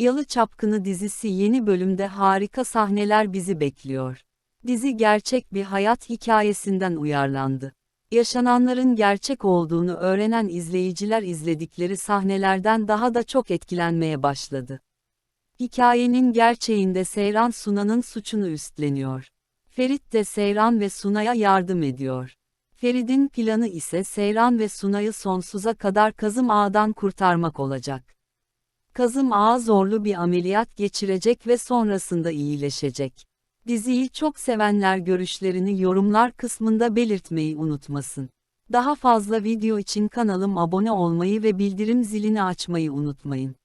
Yalı Çapkını dizisi yeni bölümde harika sahneler bizi bekliyor. Dizi gerçek bir hayat hikayesinden uyarlandı. Yaşananların gerçek olduğunu öğrenen izleyiciler izledikleri sahnelerden daha da çok etkilenmeye başladı. Hikayenin gerçeğinde Seyran Suna'nın suçunu üstleniyor. Ferit de Seyran ve Suna'ya yardım ediyor. Ferit'in planı ise Seyran ve Suna'yı sonsuza kadar Kazım Ağa'dan kurtarmak olacak. Kazım Ağa zorlu bir ameliyat geçirecek ve sonrasında iyileşecek. Diziyi çok sevenler görüşlerini yorumlar kısmında belirtmeyi unutmasın. Daha fazla video için kanalım abone olmayı ve bildirim zilini açmayı unutmayın.